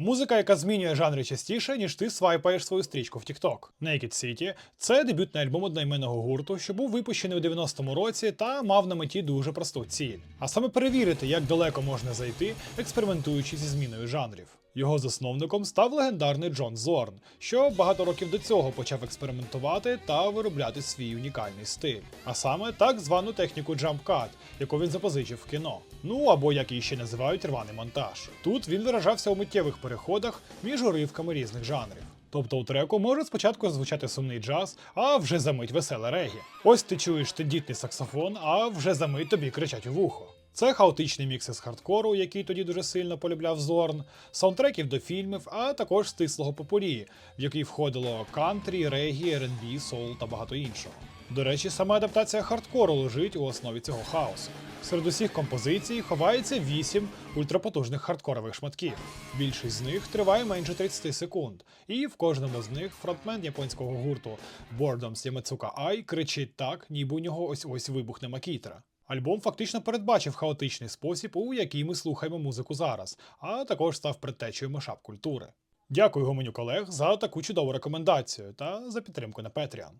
Музика, яка змінює жанри частіше, ніж ти свайпаєш свою стрічку в TikTok. Naked City – це дебютний альбом одноіменного гурту, що був випущений у 90-му році та мав на меті дуже просту ціль. А саме перевірити, як далеко можна зайти, експериментуючи зі зміною жанрів. Його засновником став легендарний Джон Зорн, що багато років до цього почав експериментувати та виробляти свій унікальний стиль, а саме так звану техніку Cut, яку він запозичив в кіно. Ну або як її ще називають рваний монтаж. Тут він виражався у миттєвих переходах між уривками різних жанрів. Тобто у треку може спочатку звучати сумний джаз, а вже за мить веселе регі. Ось ти чуєш тендітний саксофон, а вже за мить тобі кричать у вухо. Це хаотичний мікс із хардкору, який тоді дуже сильно полюбляв Зорн, саундтреків до фільмів, а також стислого попурі, в який входило кантрі, регі, R&B, соул та багато іншого. До речі, сама адаптація хардкору лежить у основі цього хаосу. Серед усіх композицій ховається 8 ультрапотужних хардкорових шматків. Більшість з них триває менше 30 секунд, і в кожному з них фронтмен японського гурту Boredoms Ямацука Ай кричить так, ніби у нього ось ось вибухне макітра. Альбом фактично передбачив хаотичний спосіб, у який ми слухаємо музику зараз, а також став предтечею мешап культури. Дякую гуменю колег за таку чудову рекомендацію та за підтримку на Patreon.